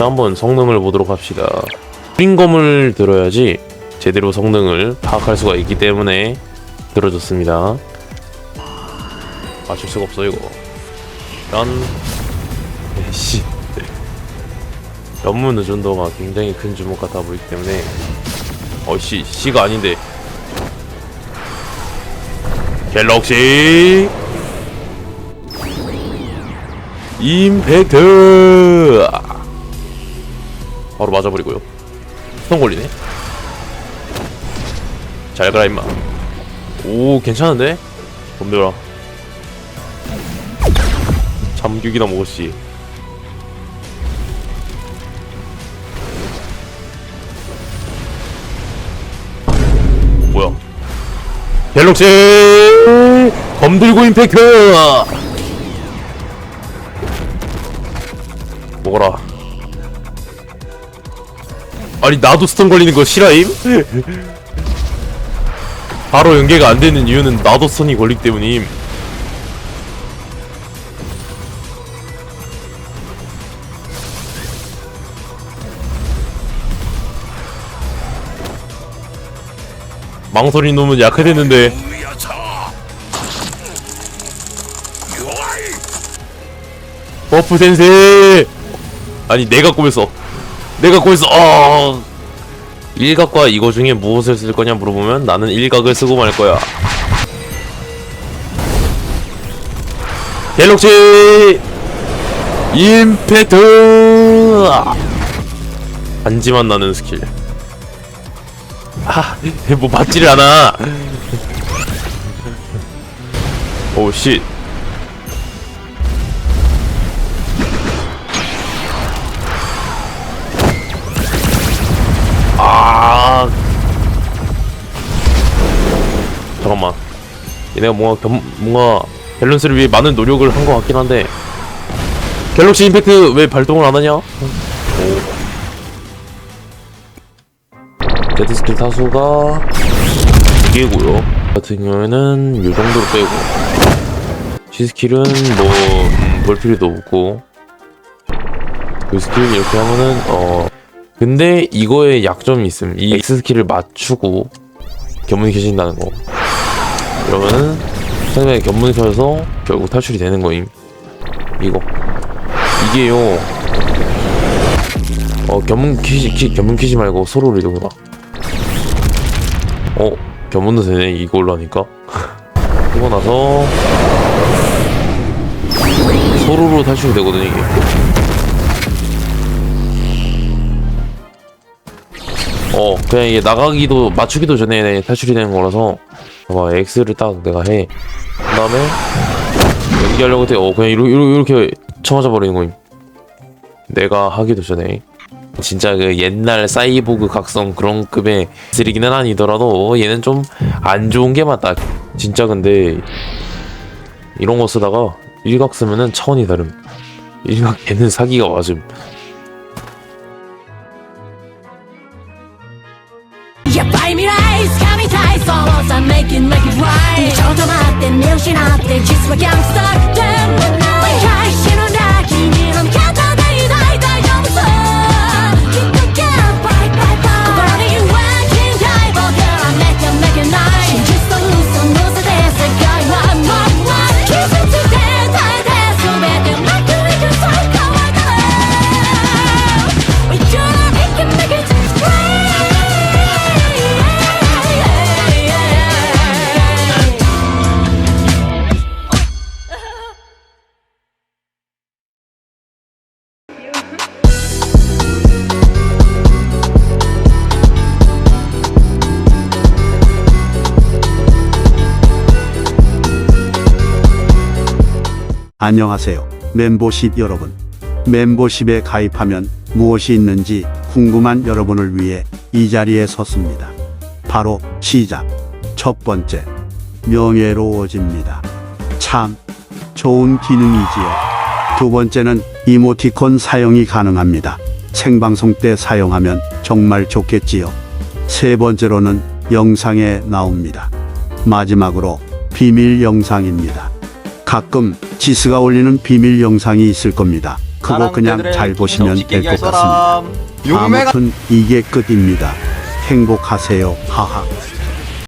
자, 한번 성능을 보도록 합시다. 링검을 들어야지 제대로 성능을 파악할 수가 있기 때문에 들어줬습니다. 맞출 수가 없어 이거. 난 씨. 연문 의존도가 굉장히 큰 주목 같아 보이기 때문에 어씨 씨가 아닌데 갤럭시 임팩트 바로 맞아버리고요. 스톤 걸리네. 잘 가라 임마. 오 괜찮은데? 덤벼라 잠규기나 먹었지. 뭐야? 갤럭시! 검들고 임팩트! 먹어라 아니 나도 스턴 걸리는 거 싫어임? 바로 연계가 안 되는 이유는 나도 스턴이 걸리기 때문임. 망설인 놈은 약해졌는데. 버프 센세! 아니 내가 꾸몄어 내가 꾸몄어 어. 일각과 이거 중에 무엇을 쓸 거냐 물어보면 나는 일각을 쓰고 말 거야. 갤럭시! 임팩트! 반지만 나는 스킬. 아, 뭐 맞지를 않아. 오, 씨. 얘네가 뭔가 겸, 뭔가 밸런스를 위해 많은 노력을 한 것 같긴 한데. 갤럭시 임팩트 왜 발동을 안 하냐? 오. 데드 스킬 타수가 두 개고요. 같은 경우에는 이 정도로 빼고 C 스킬은 뭐볼 필요도 없고 그 스킬 이렇게 하면은 어 근데 이거에 약점이 있음. 이 X 스킬을 맞추고 견문이 켜진다는 거. 그러면은 상대방이 견문이 켜져서 결국 탈출이 되는 거임. 이거 이게요. 어 견문 키지 키, 견문 키지 말고 서로를 이동해봐. 어? 견문도 되네 이걸로 하니까 그러고 나서 서로로 탈출이 되거든 이게 어 그냥 이게 나가기도 맞추기도 전에 탈출이 되는 거라서 봐봐 X를 딱 내가 해 그 다음에 연기하려고 해어 그냥 이렇게, 이렇게 쳐맞아 버리는 거임 내가 하기도 전에 진짜 그 옛날 사이보그 각성 그런 급의 쓰리기는 아니더라도 얘는 좀 안 좋은 게 맞다. 진짜 근데 이런 거 쓰다가 일각 쓰면은 차원이 다름. 일각 걔는 사기가 맞음. All I make it, make it right. ちょっと待って見失って実はギャングスター 안녕하세요. 멤버십 여러분. 멤버십에 가입하면 무엇이 있는지 궁금한 여러분을 위해 이 자리에 섰습니다. 바로 시작. 첫 번째, 명예로워집니다. 참 좋은 기능이지요. 두 번째는 이모티콘 사용이 가능합니다. 생방송 때 사용하면 정말 좋겠지요. 세 번째로는 영상에 나옵니다. 마지막으로 비밀 영상입니다. 가끔 지스가 올리는 비밀 영상이 있을 겁니다. 그거 그냥 잘 보시면 될 것 같습니다. 아무튼 이게 끝입니다. 행복하세요. 하하.